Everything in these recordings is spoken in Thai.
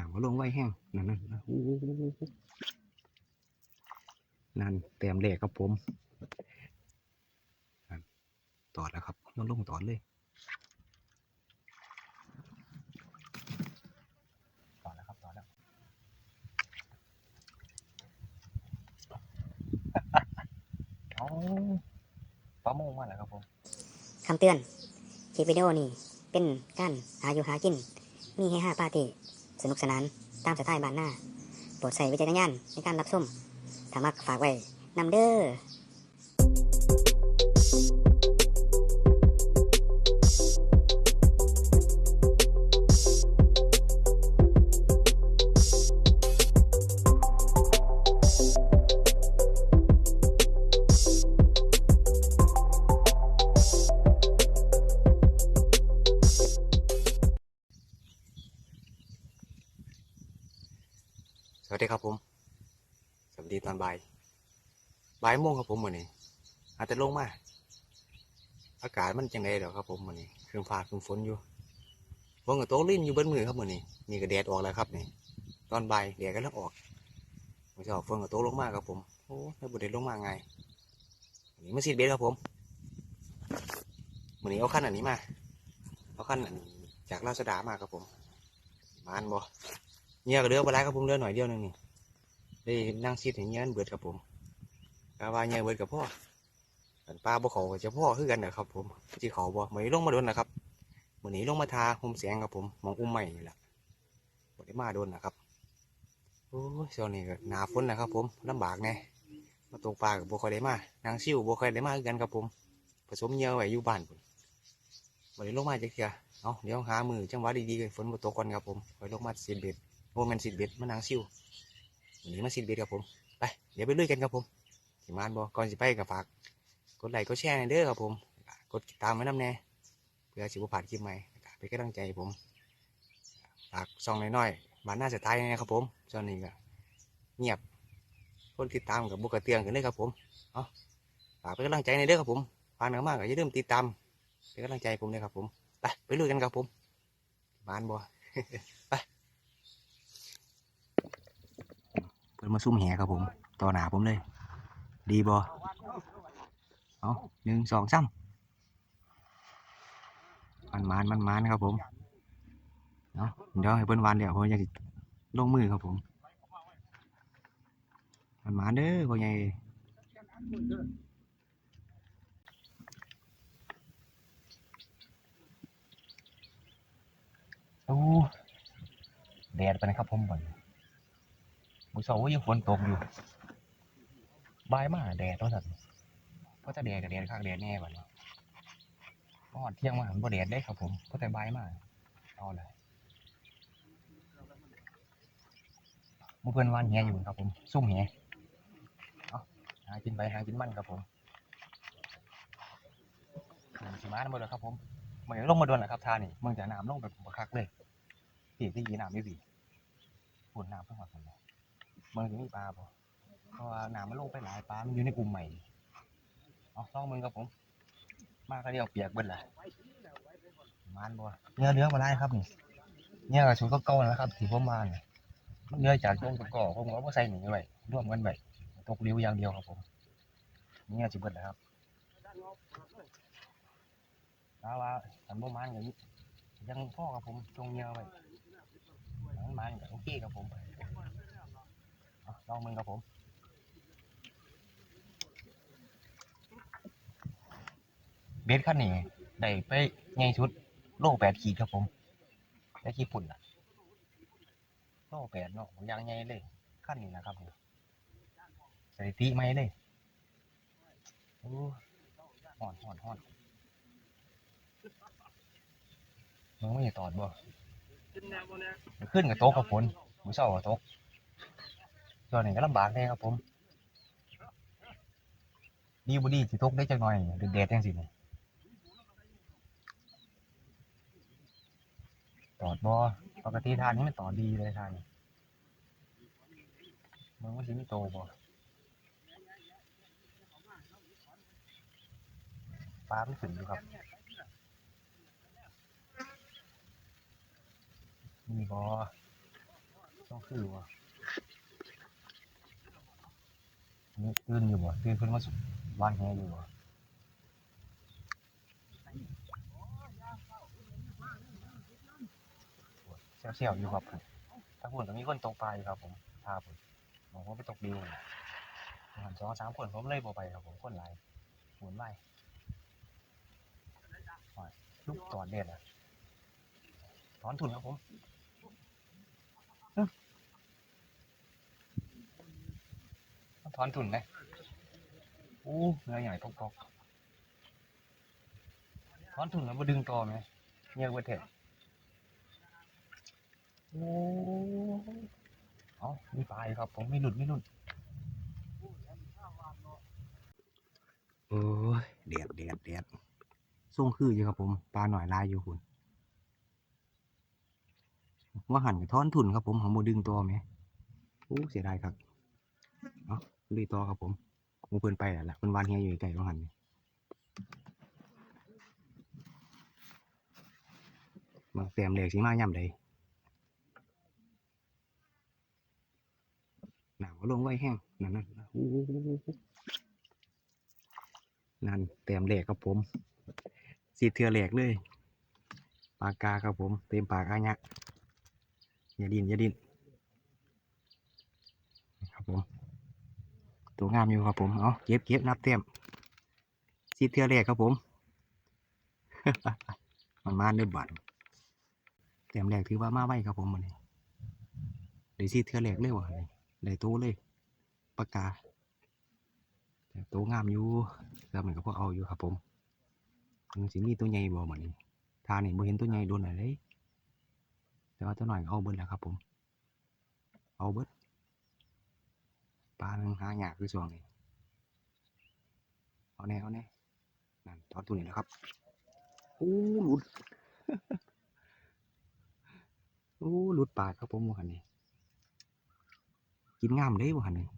น้ำก็ลงไว้แห้งนั่นนั่นนั่นเตรียมเหล็กครับผมนั่นตอดแล้วครับมันลงตอดเลยตอดแล้วครับตอดแล้วเอาปลาโมงมาแล้วครับผมคำเตือนคลิปวิดีโอนี้เป็นการหาอยู่หากิน มีให้ห้าปาร์ตี้ สนุกสนานตามสไตล์บ้านหน้าโปรดใส่วิจารณญาณในการรับชมถ้ามักฝากไว้นำเด้อ ดีครับผม สวัสดีตอนบ่าย บ่ายโมงครับผมวันนี้ อาจจะลงมา อากาศมันจังไดเดี๋ยวครับผมวันนี้เครื่องฟ้าเครื่องฝนอยู่ฝนกับโต๊ะลิ้นอยู่บนมือครับวันนี้นี่ก็แดดออกแล้วครับนี่ ตอนบ่ายแดดก็เริ่มออกผมจะออกฝนกับโต๊ะลงมาครับผม โอ้แล้วบุเดลงมาไงวันนี้มาซีดเบสครับผมวันนี้เอาขั้นอันนี้มา เอาขั้นอันจากราชดามาครับผมมานบ่ เงี้ยก็เลือกไปแล้วครับผมเลือกหน่อยเดียวนึงนี่ได้นั่งซีดอย่างเงี้ยมันเบิดครับผมกาวาเงี้ยเบิดกับพ่อปลาบ่เขาก็จะพ่อคือกันนะครับ ผมที่เขาบ่เหมือนลงมาโดนนะครับเหมือนนี้ลงมาทาหมแสงครับผมมองอุ้มใหม่นี่แหละบ่ได้มาโดนนะครับโอ้ยช่วงนี้ก็หนาฝนนะครับ ผมลำบากแน่มาตกปลากับบ่ค่อยได้มานางซิ่วบ่ค่อยได้มาคือกันครับผม ผสมเงี้ยไว้อยู่บ้านพุ่นบ่ได้ลงมาจักเทียเอาเดี๋ยวหามือจังหวะดีๆฝนบ่ตกก่อนครับผมค่อยลงมาเสียเบ็ด โมเมนสิดเบ็ดมานางซิววันนี้มาสิดเบ็ดครับผมไปเดี๋ยวไปลุยกันครับผมสิมานบอกก่อนสิไปกับฝากกดไลค์กดแชร์ในเด้อครับผมกดติดตามไว้น้ำแน่เพื่อสิบผ่านคลิปใหม่เป็นกำลังใจผมฝากซองน้อยๆบ้านหน้าเสียตายนะครับผมตอนนี้ก็เงียบคนติดตามกับบุกกระเตืองกันเลยครับผมเอาฝากเป็นกำลังใจในเด้อครับผมผ่านกันมากก็อย่าลืมติดตามเป็นกำลังใจผมเลยครับผมไปไปลุยกันครับผมบ้านบ่เพิ่ นมาซุ่มแหครับผม ต่อหนาผมเลย ดีบอเอาหนึ่งสองสามมันมานมันมานครับผมเอาะเดี๋ยวให้เพิ่นวานเดี๋ยวผมจะลงมือครับผม มันมานเด้อพ่อใหญ่โอ้แดดไปนะครับผมบ่น มือสองว่ายังฝนตกอยู่บายมาแดดตัวสัตว์เพราะจะแดดกับแดดข้างแดดแน่กว่านี้พอดเที่ยงมาผมบ่แดดได้ครับผมเพราะแต่บายมาเอาเลยมือเพื่อนวานเหียอยู่ครับผมซุ่มเหียเอาหากินไปหากินมันครับผมสิมาทั้งหมดเลยครับผมเหมือนลงมาโดนแหละครับทานี่เมืองจากน้ำลงแบบบักคักเลยผีที่ยีน้ำไม่ผีฝนน้ำเพิ่งมาคนเลย มึงจะมีปลาบ่เพราะว่าน้ำมันลงไปหลายปลา มันอยู่ในกลุ่มใหม่เอาซ่องมึงครับผม มาก็เดียวเปียกเบิดแหละมานบ่เนื้อเนื้อมาได้ครับนี่เนี่ยกับชุดก็เก่าแล้วครับที่ผมมาเนี่ยมันเนื้อจากช่วงตะกอผมเอามาใส่หนีไว้ร่วมกันไว้ตกริ้วอย่างเดียวครับผมเนี่ยจิเบิดนะครับแล้วว่าสันบ่มานกับยังพ่อกับผมจงเนื้อไว้มันมานกับโอเคครับผม ลองมึงครับผมเบสขั้นนี้ได้ไปไงชุดโล่แปดขีดครับผมได้ขี้ปุ่นอะโล่แปดเนาะผมยางไงเลยขั้นนี้นะครับผมสถิติไม่เลยโอ้ห่อนห่อนห่อนมึงไม่ได้ตอดบ่ขึ้นกับโต๊ะกับฝนมือเศร้ากับโต๊ะ ตอนนี้ก็ลำบากแน่ครับผม ดีบุดีสิตกได้จังหน่อยเด็ดๆจังสิเนี่ยตอดบอปกติทานนี้มันต่อดีเลยทานมึงว่าสิมีโตบอปลาไม่ถึงอยู่ครับมีบอต้องคือว่ะ นี่ตื่นอยู่บ่ตื่นเพิ่นมาสุดบ้านแฮอยู่บ่เสียวๆอยู่ครับผมถ้าพูดก็มีคนตกปลาอยู่ครับผมพาผมผมก็ไปตกดิวหันสองสามคนผมเลยบ่ไปครับผมคนหลายหมุนไล่ลูกตอดเด็ดอะถอนทุนครับผม ถอนทุนไหมอู้เนื้อใหญ่ปอกๆถอนทุนแล้วมาดึงต่อไหมเงี้ยเวทเถอะโอ้เอามีปลายครับ ผมไม่หลุดไม่หลุดโอ้ยเดียดเดียดเดียดส่งคืออยู่ครับผมปลาหน่อยลายอยู่คุณว่าหันกับท้อนทุนครับผมหาโมดึงตัวไหมโอ้เสียดายครับ ลุยต่อครับผมมูเพิ่นไปแล้วล่ะเพิ่นวานเฮียอยู่ไกลว่าหันนี่มาเตรียมเหล็กสิมาย่ำใดหนาวลงไว้แห้งนั่นนั่นนั่นเตรียมเหล็กครับผมสีเทือเหล็กเลยปากกาครับผมเต็มปากอายะอย่าดินอย่าดินครับผม ตัวงามอยู่ครับผมเอาเก็บเก็บนับเต็มซีเทือแรกครับผม มันมาเนื้บัตรเต็มแรกถือว่ามาไว้ครับผมมันนี้ได้ซีเทือแรกเลยวะนี่ได้โตเลยปากกาต่โตงามอยู่แล้วมันก็พอเอาอยู่ครับผมมันสิมีตัวใหญ่บ่เหมือนนี้ทานี่บ่เห็นตัวใหญ่โดนอะไรเลยแต่ว่าตัวหน่อยเอาเบิดแล้วครับผม เอาเบิด ปลาหนึ่งหายากคือช่วงนี้เอาแน่เอาแน่นั่นตอนตัวนี้นะครับโอ้หลุดโอ้หลุดปากครับผมวันนี่กินงามเลยวันนี่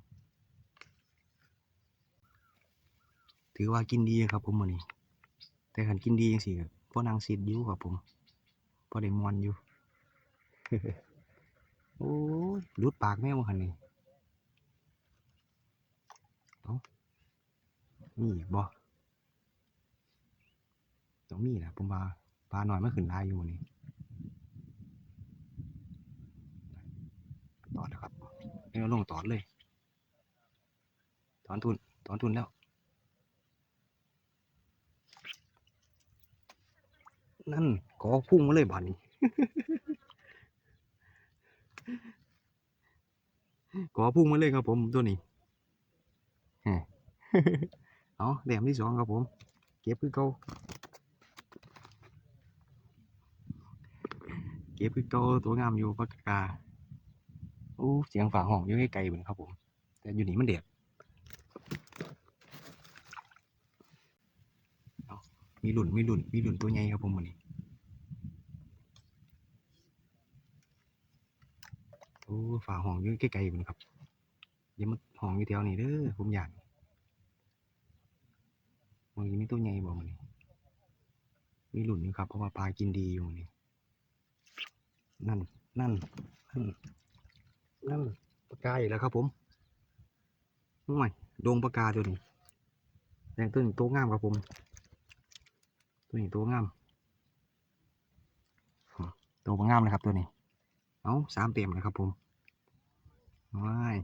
ถือว่ากินดีครับผมวันนี้ แต่ขันกินดียังสิครับพอนางซีดอยู่ครับผมพอได้มวนอยู่โอ้หลุดปากแม่ว่าหันนี่ มีอีกบ่ต้องมีแหละผมว่าปลาหน่อยไม่ขึ้นลายอยู่นี่ตอดแล้วครับไม่เอาลงตอดเลย ถอนทุน ถอนทุนแล้วนั่นกอพุ่งมาเลยบานนี้กอพุ่งมาเลยครับผมตัวนี้แหม เอาแหลมที่สองครับผม เก็บคือเก่าเก็บคือเก่าตัวงามอยู่ปากกาโอ้เสียงฝาห้องอยู่ไกลๆเหมือนครับผม แต่อยู่นี่มันเด็ดมีหลุ่นมีหลุ่นมีหลุ่นตัวใหญ่ครับผมวันนี้โอ้ฝาห้องอยู่ไกลๆเหมือนครับอย่ามาห้องอยู่แถวนี้เด้อผมอยาก มันมีตัวใหญ่บ่มันนี่มีหลุนอยู่ครับ เพราะว่าปลากินดีอยู่นี่นั่น นั่น นั่นนั่นปลากาอีกแล้วครับผมห่วยโดงปลากาตัวนี้แดงตัวนี้ตัวงามครับผม ตัวนี้ตัวงามตัวงามเลยครับตัวนี้ เอาสามเต็มเลยครับผมว้าย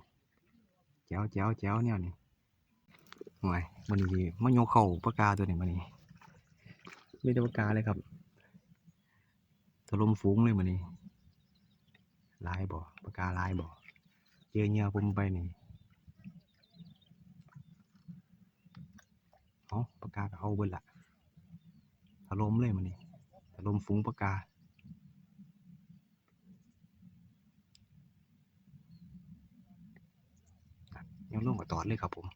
แจ๋วแจ๋วแจ๋วเนี่ยนี่ หน่วยมันนี้มันโยเข่าปากกาตัวนี้มันนี้ไม่ได้ปากกาเลยครับถล่มฟุ้งเลยมันนี้ลายบ่ปากกาลายบ่เจอเงี้ยผมไปนี่เอาปากกาก็เอาเบิดละถล่มเลยมันนี้ถล่มฟุ้งปากกายังลงกับตอดเลยครับผม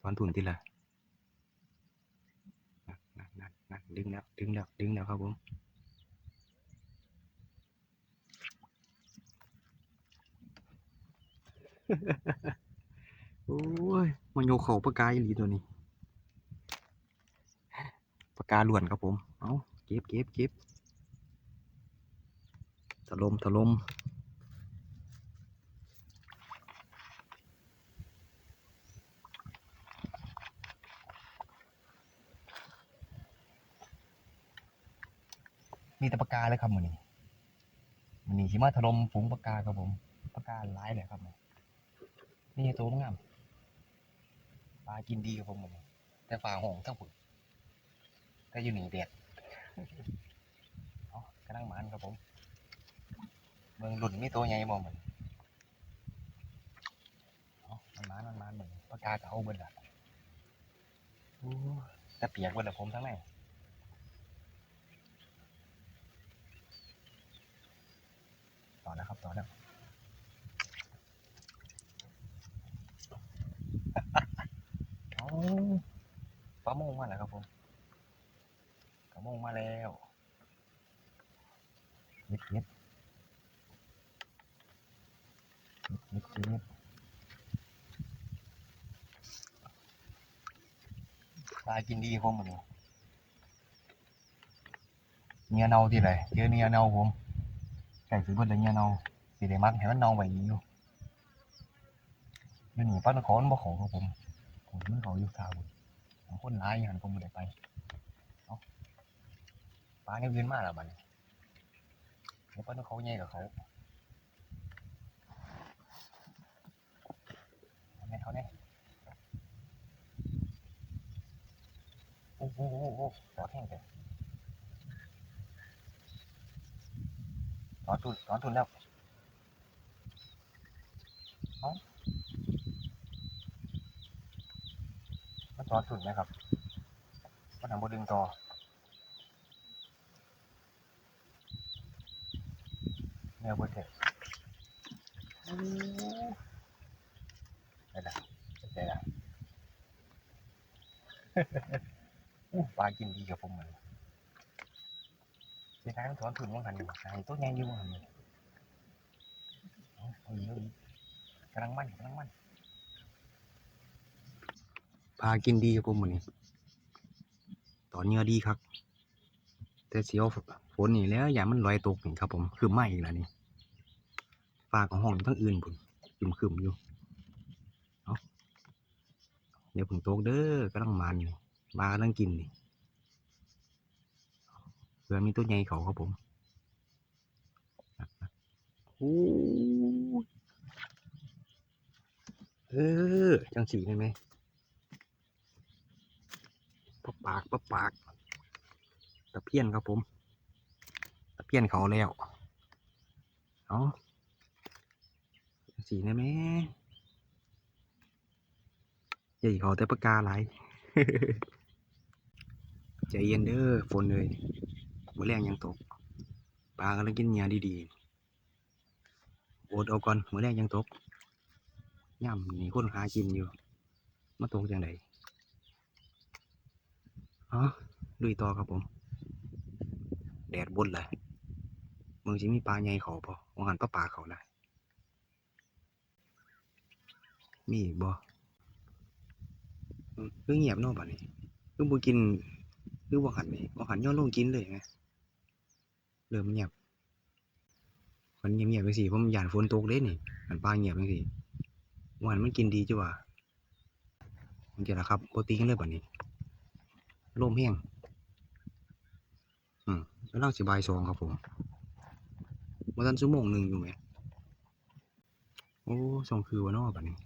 ถอนทุนทีละนั่นนั่นนั่นดึงแล้ว ดึงแล้ว ดึงแล้วครับผมโอ้ยมันโยเขาปากกาอีหลีตัวนี้ปากกาล้วนครับผม เอาเก็บเก็บเก็บถล่มถล่ม มีแต่ปากกาเลยครับมือนี้มือนี้ชิมาถล่มฝูงปากกาครับผมปากกาหลายเลยครับนี่ตัวงามปลากินดีครับผมมือนี้แต่ฝาห้องทั้งผุนแต่อยู่นี่แดดกระดังหมันครับผมเมืองหลุนมีตัวใหญ่บ่เหมือนมันหมันมันหมันเหมือนปากกาเก่าเบิดละอู้แต่เปียกเบิดละผมทั้งนั้น ต่อแล้วครับต่อแล้วเอาปลาโมงมาแล้วครับผมปลาโมงมาแล้วเย็ดเย็ดนิดนิดปลากินดีผมหมดเลยเนียเนาที่ไหนเจอเนียเนาผม ไก่ซื้อเบนเลยเนี่ยเนาสีแดงมักเห็นมันเนาไว้อยู่อยู่นี่ป้านครบ่ขอครับผมผมมันเขาอยู่ทางผมคนร้ายหันผมไม่ได้ไปเอาปลาเนี่ยยืนมากแล้วบัดนี้เดี๋ยวป้านเขาใหญ่กับเขาอาแน่เขาแน่โอ้โหโอ้โหตอแห้งเลย อดทุนตอดทุนแล้วเอามันตอดทุนไหมครับมันทำบดึงต่อแนวบนเทโอ้ได้ละได้ละอู้ปลากินดีกับผมเหมือน เสียดายมันถอนทุนว่างหันอยู่ตัวใหญ่อยู่ว่างหันเอาเอาอีกำลังมั่นกำลังมั่นปลากินดีกับผมเหมือนตอนเนื้อดีครับ แต่เสียวฝนนี่แล้วอย่ามันลอยตกนี่ครับ ผมคือไหมอีกแล้วนี่ปลาของห้องทั้งอื่นผมขึ้มขึ้มอยู่เดี๋ยวผมโตกเด้อกำลังมันนี่มากำลังกินนี่ เพื่อมีตัวใหญ่เขาครับผมโอ้เออ จังสีได้ไหมปะปากปะปากตะเพียนครับผมตะเพียนเขาแล้วเอาจังสีได้ไหมใหญ่เขาแต่ปากกาหลใจเย็นเด้อฝนเลย บ่แรงยังตก ปลากำลังกินหญ้าดีๆอดเอาก่อนมือแรงยังตกย่ำนี่คนหากินอยู่ มาตกจังไดอ๋อลุยต่อครับผม แดดบดเลยมึงสิมีปลาใหญ่เขาพอว่าหันปลาปลาเขาละมีบ่อืมคือเงียบนาะบัดนี้คือบ่กินคือบ่หันนี่บ่หันย้อลงกินเลยไง เริ่มเงียบมันเงียบๆจังซี่ผมย้านฝนตกเด้นี่มันปลาเงียบจังซี่วันมันกินดีจังว่ามันจะล่ะครับโบ่ติงเลยแบัดนี้ลมแห้งอืมกำลังสิบายสองครับผมบ่ทันชั่วโมงหนึ่งอยู่แหมโอ้ส่งคือว่าเนาะบัดนี้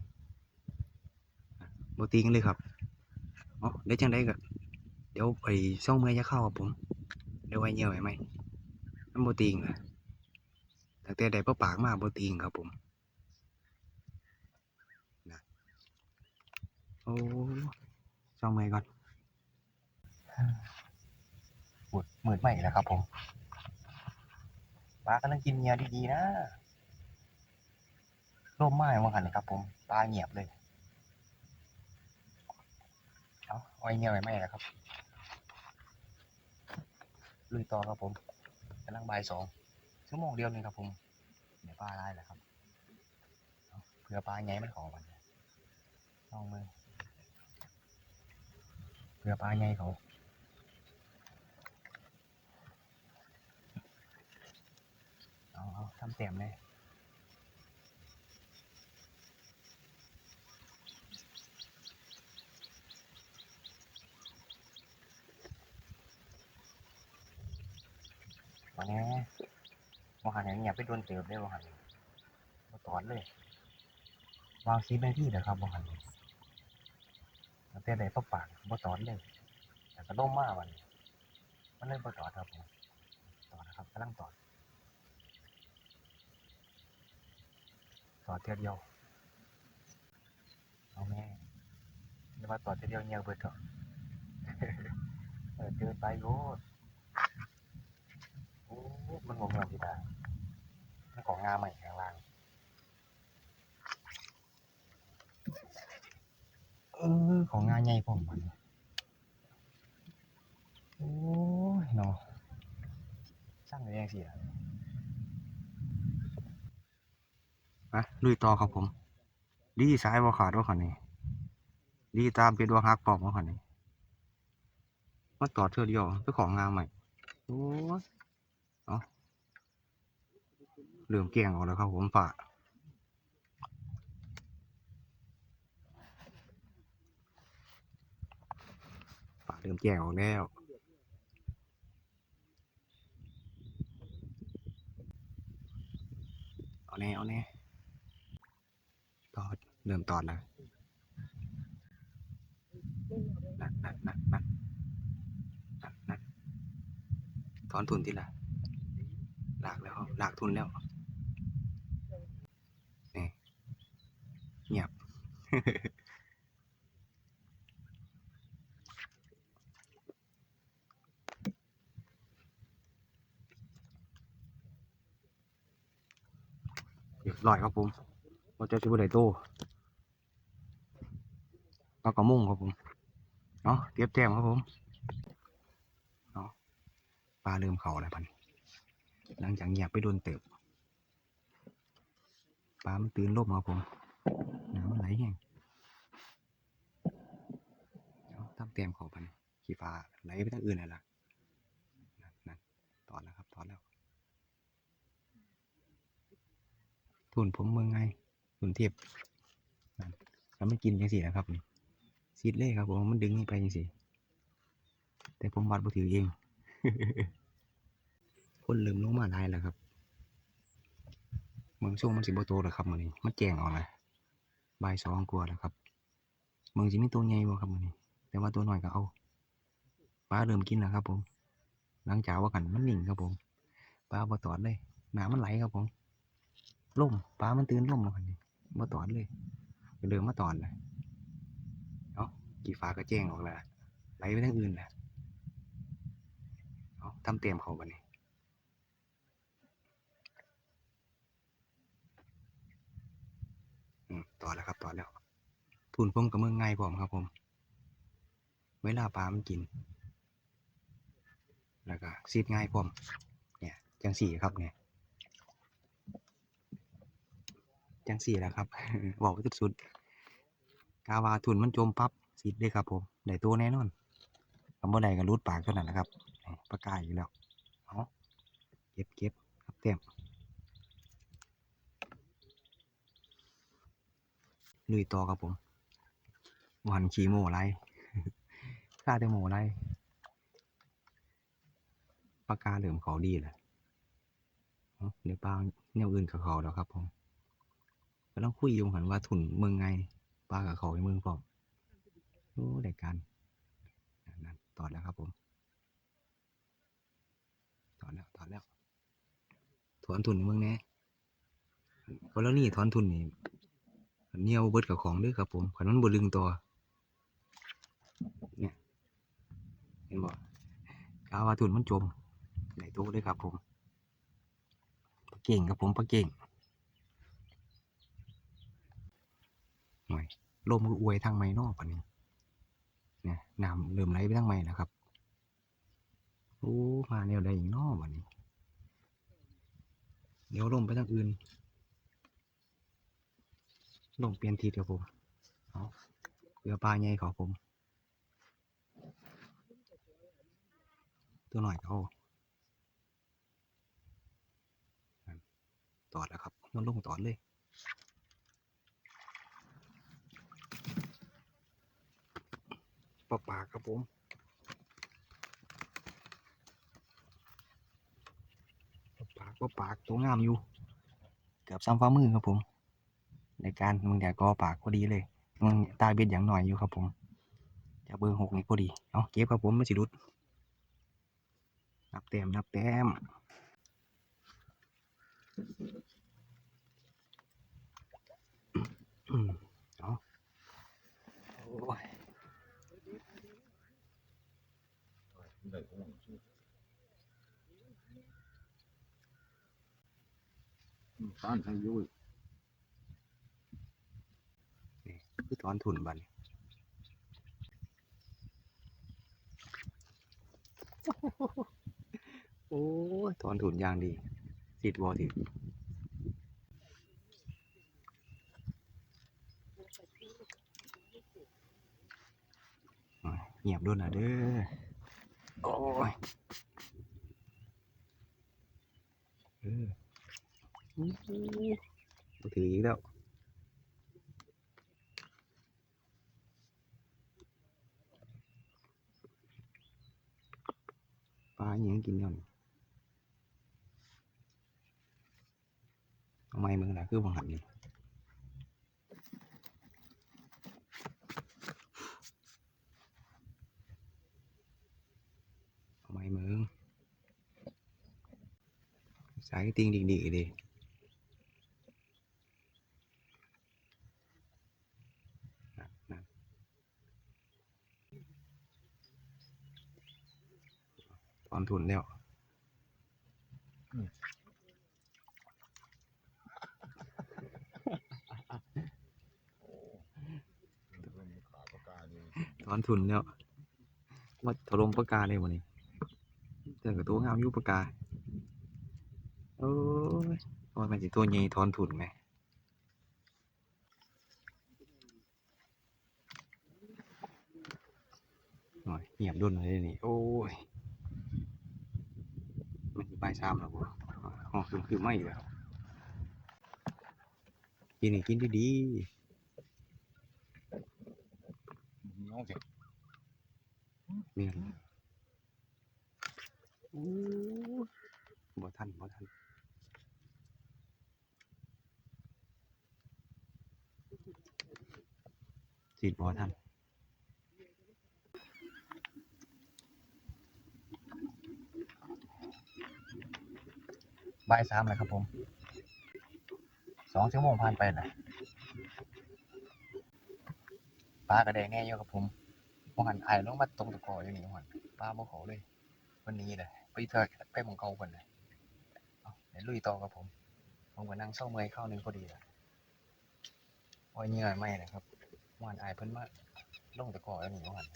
บ่ติงเลยครับอ๋อได้จังได้ก็เดี๋ยวไปซ่องเมื่อจะเข้าครับผมเดี๋ยวไว้เหี่ยวไว้ไหม มันโบติงอะตั้งแต่ได้ปลาปากมาโบติงครับผมนะโอ้ซ่องเมื่อก่อนปวดมืดใหม่แล้วครับผมปลากำลังกินเหยื่อดีๆนะร่มไม้ว่าหันครับผมปลาเงียบเลยเอาเอาไว้เงี้ยไว้ไม่นะครับลุยต่อครับผม กำลังบ่ายสองชั่วโมงเดียวนึงครับผมเดี๋ยวปลาได้แหละครับเผื่อปลาไงมันขอมันลองมือเผื่อปลาไงเขาเอาเอาทำเต็มเลย วันนี้วหันอย่างเงียบไปโดนเติมได้วหันมาตอนเลย วางซีในที่เด้อครับวหันตั้งแต่ได้ตบปากบ่ตอนเลยแต่ก็ล่มมากวันนี้มันเลยบ่ตอดครับผมตอดนะครับกำลังตอดตอดเทียวเดียวเอาแม่เรียกว่าตอดเทียวเดียวเงียบเบิดเถอะเออเดินไปโยด มันงงเงียบสิดามันของงาใหม่ข้างล่างเออของงาใหญ่ผมมันโอ้ยเนาะสร้างแรงเสียอะลุยต่อครับผมดีสายบ่ขาดว่าขันนี้ดีตามเป็นดวงฮักปอกว่าขันนี้มาต่อเทื่อเดียวเพื่อของงามใหม่โอ้ เริ่มเกี่ยงออกแล้วครับผมฝ่าฝาเริ่มแก่งออกแล้วเอาแน่เอาแน่ตอดเริ่มตอดแล้วนักนักนักนักนักนักถอนทุนที่ละหลากแล้วหลากทุนแล้วนี่เงียบ เรียบร้อยครับผมว่าจะชิบุไดโตปลากระมุ่งครับผมเนาะเตรียบแต้มครับผมเนาะปลาเริ่มเข่าแล้วพันหลังจากเงียบไปโดนเติบปลามันตื่นลมครับผมน้ำไหลแห้ง เดี๋ยวตั้มเตรียมขาพันขี่ฟ้าไหลไปทางอื่นเลยล่ะนั่นนนตอนแล้วครับตอนแล้วทุนผมเมืองไงทุนเทียบนั่นแล้วมันกินจังสี่นะครับนี่ซีดเล่ครับผมมันดึงไปจังสี่แต่ผมวัดบ่ถือเองคนเริ่มลงมาหลายแล้วครับเมืองช่วงมันสิบโตแล้วครับมื้อนี้มันแจงเอาเลยบ่ายสองกว่าแล้วครับเมืองสิมีตัวใหญ่บ่ครับมื้อนี้ แต่ว่าตัวน้อยก็เอาปลาเริ่มกินแล้วครับ ผม หลังจากว่ากันมันนิ่งครับผมปลาบ่ตอดเลยน้ำมันไหลครับผมล่มปลามันตื่นล่มแล้วนนี้มาตอดเลยเดินมาตอดเลยเนาะกี่ฟ้าก็แจ้งออกแล้วไหลไปทางอื่นแหละเอาทำเตรียมเขาบันนี้ต่อแล้วครับต่อแล้วทุนผมกับเมืองง่ายผมครับผม เวลาปลามันกิน แล้วก็ซีดง่ายผมเนี่ยจังสี่ครับเนี่ยจังสี่แหละครับบอกสุดๆกาวาทุนมันจมปั๊บสิได้ครับผมได้ตัวแน่นอนคำว่าใดก็รูดปากเท่านั้นนะครับปากกาอีกแล้วเอาเก็บเก็บครับเต็มลุยต่อครับผมวันขีโม่ไร ค่าได้โมไรปากกาเหลื่อมเขาดีแหละเอาเดี๋ยวปลาแนวอื่นกับเขาแล้วครับผมก็ต้องคุยอยงหันว่าทุนเมืองไงปลากับเขาในเมืองพร้อมโอ้ได้การนั่นๆตอแล้วครับผมต่อแล้วต่อแล้ว ถอนทุนในเมืองแน่เพราะแล้วนี่ถอนทุนนี่เหนียวเบิดกับของด้วยครับผมขันมันบดึงตัวเนี่ยเห็นบ่กาว่าทุนมันจมไหนตัวเลยครับผมปลาเก่งครับผมปลาเก่งหน่อยลมก็อวยทางไม้นอกปะนี้เนี่ยน้ำเริ่มไหลไปทางไม้นะครับโอ้มาแนวใดอีกนอกวันนี้เดี๋ยวลมไปทางอื่นลมเปลี่ยนทิศครับผมเอาเรือปลาใหญ่เขาผม ตัวหน่อยเขาตอดแล้วครับ มันลงตอดเลยปลาปากครับผมปลาปากปลาปากตัวงามอยู่ เกือบซ้ำฟ้ามือครับผม ในการมึงแดดก็ปากพอดีเลยมึงตาเบ็ดอย่างหน่อยอยู่ครับผมจากเบอร์หกนี่พอดี เอาเก็บครับผมไม่สิรุด นับแต้มนับแต้มอืมเอาโอ้ยต้านให้ยุ้ยคือถอนทุนบัดนโอ้ ยถอนทุนยางดีติดวอติดอ่เงียบด้วยนะเด้อ โอ้ยเออถืออีกแล้วปลาอหยังกินก่อนทำไมมึงล่ะคือบังหันนี่ทำไมมึงสายติง ดิกดิดินั่นนั่นตอนทุนแล้ว ขาประกาศนี่ ถอนทุนแล้วว่าถล่มปากกาเลยวันนี้เจอกับตัวงามยุปากกาโอ้ยโอ้ยมันสิตัวใหญ่ถอนทุนไหมหน่อยเงียบดุนเลยนี่โอ้ยมันสิบ่ายสามแล้วบ่อ๋อคือไม่แล้วกินนี่กินดี น้องสิๆเมียนโอ้ยบ่ทันบ่ทันสีดบอทันบ่ายสามแล้วครับผม สองชั่วโมงผ่านไปนะ ปลากระแดงแน่อยู่ครับผมมองหันไอ้ลงมาตรงตะกออยู่นี่มองหันปลาโมเขาเลยวันนี้เลยไปเถอะไปมองเก่าคนเลยเอาเดี๋ยวลุยต่อครับผม ผมก็นั่งเศร้าเมื่อยเข้าหนึงพอดีเลยโอ้ยเหงื่อไหม่เลยครับมองหันไอ้เพิ่นมาลงตะกออยู่นี่มองหัน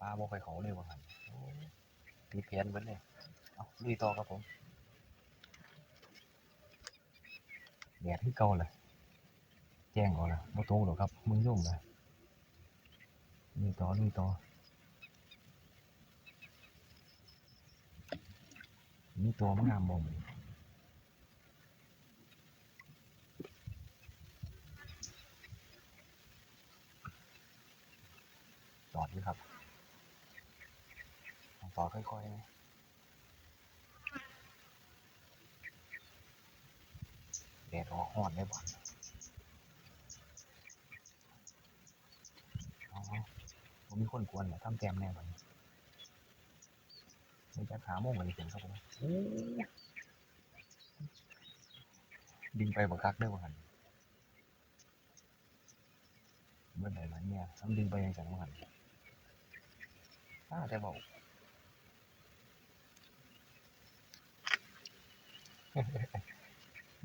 ปลาโมไปเขาเลยมองหันตีเพี้ยนเบิดเลยเอาลุยต่อครับผมแดดที่เกาเลย แจ้งก่อนเลยบ่โตหรอกครับมึงยุ่งเลยลุยต่อลุยต่อมีตัวมันงามบ่มอจอดอยู่ครับต่อค่อยๆนะแดดออกห้อนได้บ่อ๋อผ มมีคนกวนเหรอทำแจมแน่บ่เนี่ยมันจะขาโมงกันถึงครับผมโอ้ดินไปบักคักเด้อบ่หันเมื่อไหร่ล่ะเนี่ยทำดินไปยังจังบ่หันอ้าแต่บอก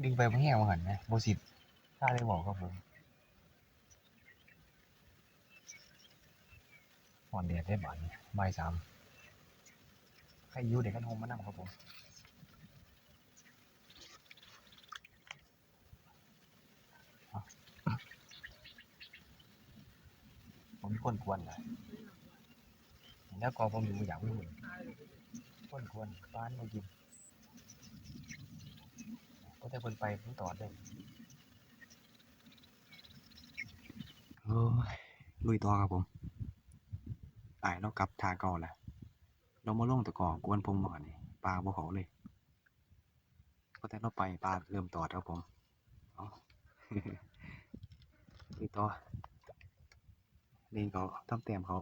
ดึงไปบ่แห้งมาหันนะบ่สิถ้าได้บอกครับผม หอนแดดได้บาดนี้บ่ายสามใครอยู่เด็กกันโฮมมานั่งครับผมผมคนกวนนะแล้วก็ผมอยู่อยากวิ่งคนกวนป้านมากินก็จะเพิ่นไปเพิ่นตอดเลยโอ้ลุยต่อครับผมายเรากลับทาเก่าแหละเรามาลงตะกอกวนผมหมอนี่ปลาบ่เขาเลย ก็แต่เราไปปลาเริ่มตอดครับผมเอาลุยต่อเล่นเขาทำแต้มเขา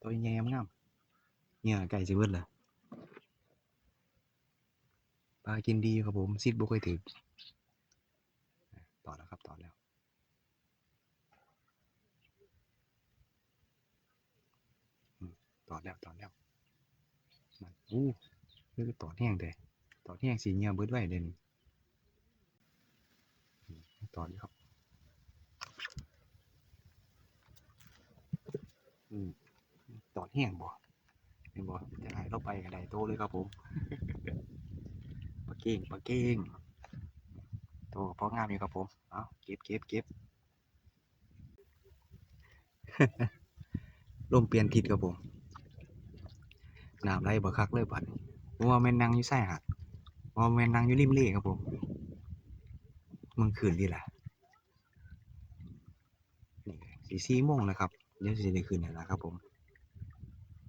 ตัวใหญ่ๆงามเนี่ยไก่สิเบิดเลยปลากินดีครับผมซิดบุเคยถึงต่อแล้วครับต่อแล้วอืม ต่อแล้วต่อแล้วมันอู้คือต่อแห้งเลยต่อแห้งสีเงียบเบิดไว้เด่นต่อดีครับอืมต่อแห้งบ่เห็นบ่จะหายเราไปกันได้โตเลยครับผมปลาเก้งปลาเก้งโตพองามอยู่ครับผมเอาเก็บเก็บเก็บลมเปลี่ยนทิศครับผม น้ำไหลบ่คักเลยบัดนี้ผมว่าแม่นนั่งอยู่ชายหาดว่าแม่นนั่งอยู่ริมเลครับผมมึงคืนดีล่ะสี่สี่โมงแล้วครับเดี๋ยวสิได้คืนแล้วนะครับ ผม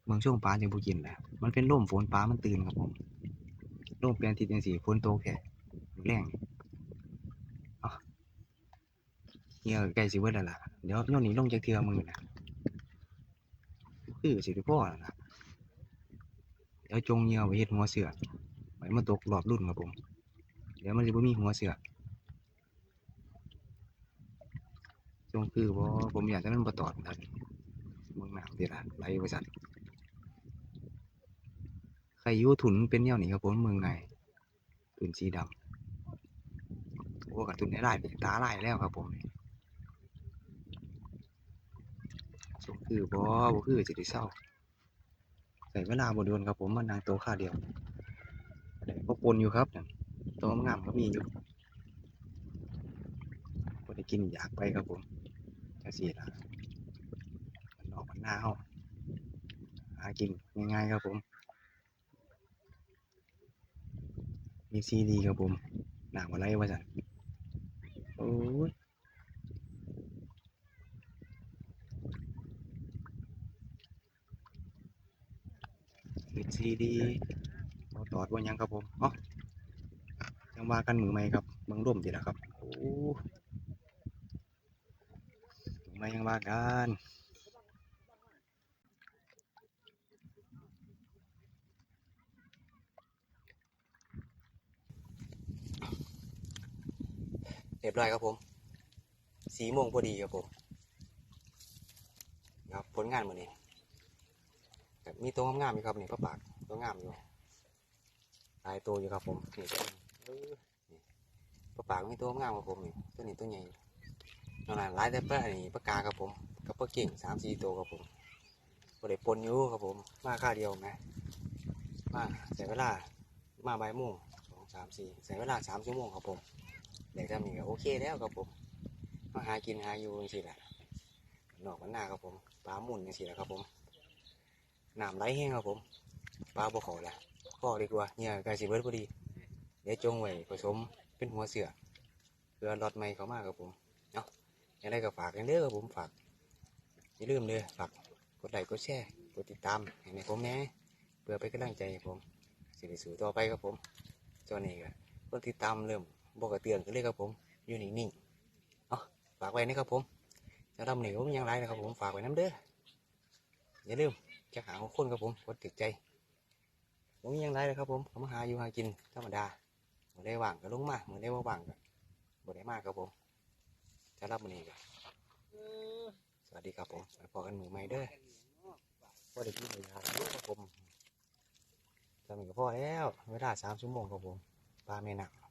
เมืองช่วงปลาจังบ่กินแหละมันเป็นลมฝนปลามันตื่นครับผมลมเปลี่ยนทิศจังซี่ฝนตกแค่แรงอะเหี้ยใกล้สิเบิดแล้วล่ะเดี๋ยวโยนนี้ลงจากเทือมือนะคือสิได้พอแล้วล่ะ ดี๋ยวจงเหยี่ยวไปเฮ็ดหัวเสือไว้มันตกรอบรุ่นครับผม เดี๋ยวมันสิบ่มีหัวเสือจงคือบ่าผมอยากให้มันบ่ตอดครับเมืองน้ำติล่ะไหลไปสั่นใครยู่ถุนเป็นแนวนี้ครับผมเมืองในตุนสีดำโอ้กับตุนได้ลายเป็นตาลายแล้วครับผมสมคือบ่บ่คือสิได้เศร้า ใส่เวลาบ่โดนครับผมมันนางโตค่าเดียวแต่ก็ปนอยู่ครับตัวงามก็มีอยู่บ่ได้กินอยากไปครับผมจังซี่ล่ะมันนอกมันหน้าเฮาหากินง่ายๆครับผม มีซีดีครับผมหนังอะไรวะจันโอ้ย มีซีดีบอตอดว่ายังครับผมเอ๋อยังว่ากันมือไหมครับเมืองร่มดีละครับโอ้มือไหมยังว่ากันเรียบร้อยครับผม สีโมงพอดีครับผมครับผลงานมือนี้ มีตัวงามๆอยู่ครับนี่พระปากตัวงามอยู่หลายตัวอยู่ครับผมนี่ตัวนี่พระปากมีตัวงามครับผมนี่ตัวนี้ตัวใหญ่นอนั้นหลายแต่ปลานี่ปลากาครับผมกับปลาเก่งสามสี่ตัวครับผมบริปนอยู่ครับผม มาค่าเดียวนะมาใส่เวลามาใบ่ายโมงสองสามสี่ใส่เวลาสามชั่วโมงครับผมเด็กทำนี่ก็โอเคแล้วครับผมมาหากินหาอยู่จังซี่แหละนอกมันหน้าครับผมปลาหมุนจังซี่แหละครับผม น้ำไหลแห้งครับผมปลาบ่เขาแหละพ่อดีกว่าเนี่ยกล้สิเบิดพอดีเดี๋ยวจงไว้ผสมเป็นหัวเสือเพื่อรอดใหม่เขามากครับผมเนาะยังไงก็ฝากกันเด้อครับผมฝากอย่าลืมเลยฝากกดไลค์กดแชร์กดติดตามให้ในผมแน่เพื่อเป็นกำลังใจผมสิได้สู่ต่อไปครับผมตอนนี้ก็กดติดตามเริ่มบอกกระเตือนกันเลยครับผมอยู่นิ่งๆเอาฝากไว้นะครับผมจะทำหนีผมยังไรนะครับผมฝากไว้น้ำเด้ออย่าลืม จะหาของคนครับผมกดติดใจผมยังไรนะครับผมผมหาอยู่หากินธรรมดาเมื่อได้ว่างก็ลงมาเมื่อได้ว่างก็บ่ได้มากครับผมจะรับมันนี้ก็สวัสดีครับผมไปพอกันหมู่ใหม่เด้อว่าได้กินเลยครับผมทำอีกก็พอแล้วเวลาสามชั่วโมงครับผมปลาแม่นัก